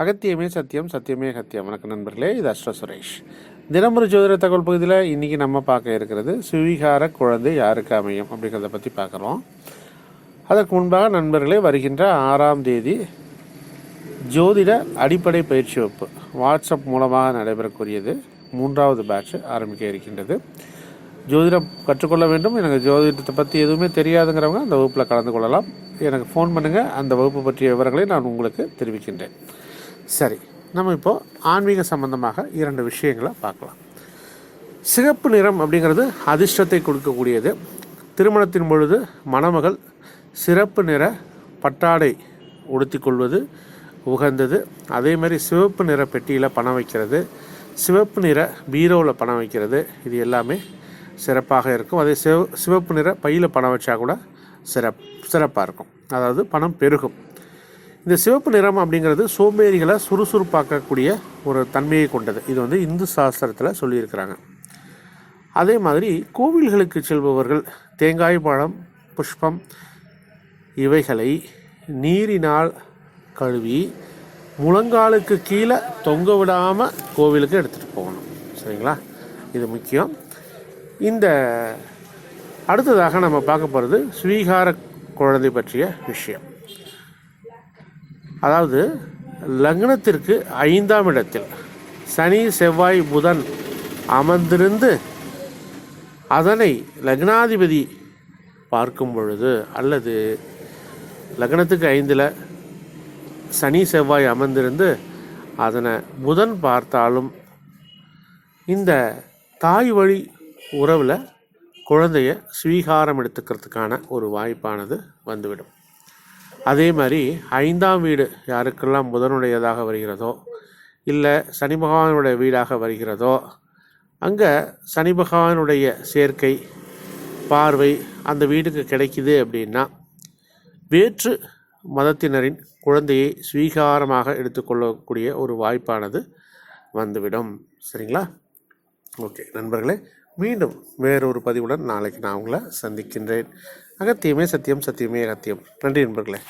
அகத்தியமே சத்தியம் சத்தியமே அகத்தியம். வணக்கம் நண்பர்களே இது அஸ்ர சுரேஷ். தினமுறை ஜோதிட தகவல் பகுதியில் இன்றைக்கி நம்ம பார்க்க இருக்கிறது சுவீகார குழந்தை யாருக்கு அமையும் அப்படிங்கிறத பற்றி பார்க்குறோம் அதற்கு முன்பாக நண்பர்களே வருகின்ற ஆறாம் தேதி ஜோதிட அடிப்படை பயிற்சி வகுப்பு வாட்ஸ்அப் மூலமாக நடைபெறக்கூடியது. மூன்றாவது பேட்ச் ஆரம்பிக்க இருக்கின்றது. ஜோதிடம் கற்றுக்கொள்ள வேண்டும். எனக்கு ஜோதிடத்தை பற்றி எதுவுமே தெரியாதுங்கிறவங்க அந்த வகுப்பில் கலந்து கொள்ளலாம். எனக்கு ஃபோன் பண்ணுங்கள் அந்த வகுப்பு பற்றிய விவரங்களை நான் உங்களுக்கு தெரிவிக்கின்றேன். சரி நம்ம இப்போது ஆன்மீக சம்பந்தமாக இரண்டு விஷயங்களை பார்க்கலாம். சிகப்பு நிறம் அப்படிங்கிறது அதிர்ஷ்டத்தை கொடுக்கக்கூடியது. திருமணத்தின் பொழுது மணமகள் சிறப்பு நிற பட்டாடை உடுத்தி கொள்வது உகந்தது. அதே மாதிரி சிவப்பு நிற பெட்டியில் பணம் வைக்கிறது. சிவப்பு நிற பீரோவில் பணம் வைக்கிறது. இது எல்லாமே சிறப்பாக இருக்கும். அதே சிவ சிவப்பு நிற பையில் பணம் வச்சா கூட சிறப் சிறப்பாக இருக்கும். அதாவது பணம் பெருகும். இந்த சிவப்பு நிறம் அப்படிங்கிறது சோம்பேறிகளை சுறுசுறுப்பாக்கக்கூடிய ஒரு தன்மையை கொண்டது. இது வந்து இந்து சாஸ்திரத்தில் சொல்லியிருக்கிறாங்க. அதே மாதிரி கோவில்களுக்கு செல்பவர்கள் தேங்காய் பழம் புஷ்பம் இவைகளை நீரினால் கழுவி முழங்காலுக்கு கீழே தொங்க விடாமல் கோவிலுக்கு எடுத்துகிட்டு போகணும். சரிங்களா? இது முக்கியம். இந்த அடுத்ததாக நம்ம பார்க்க போகிறது ஸ்வீகார குழந்தை பற்றிய விஷயம். அதாவது லக்னத்திற்கு ஐந்தாம் இடத்தில் சனி செவ்வாய் புதன் அமர்ந்திருந்து அதனை லக்னாதிபதி பார்க்கும் பொழுது அல்லது லக்னத்துக்கு ஐந்தில் சனி செவ்வாய் அமர்ந்திருந்து அதனை புதன் பார்த்தாலும் இந்த தாய் வழி உறவில் குழந்தைய ஸ்வீகாரம் எடுத்துக்கிறதுக்கான ஒரு வாய்ப்பானது வந்துவிடும். அதே மாதிரி ஐந்தாம் வீடு யாருக்கெல்லாம் புதனுடையதாக வருகிறதோ இல்லை சனி பகவானுடைய வீடாக வருகிறதோ அங்கே சனி பகவானுடைய சேர்க்கை பார்வை அந்த வீட்டுக்கு கிடைக்குது அப்படின்னா வேற்று மதத்தினரின் குழந்தையை ஸ்வீகாரமாக எடுத்துக்கொள்ளக்கூடிய ஒரு வாய்ப்பானது வந்துவிடும். சரிங்களா? ஓகே நண்பர்களே மீண்டும் வேறொரு பதிவுடன் நாளைக்கு நான் உங்களை சந்திக்கின்றேன். அகத்தியமே சத்தியம் சத்தியமே அகத்தியம். நன்றி நண்பர்களே.